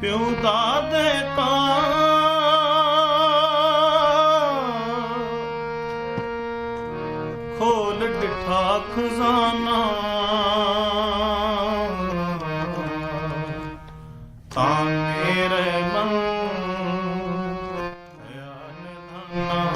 ਪਿਉ ਦਾਦੇ ਖੋਲ ਡਿਠਾ ਖਜ਼ਾਨਾ। ਤਾਂ ਮੇਰੇ ਮਨ ਧਿਆਨ ਧੰਨਾ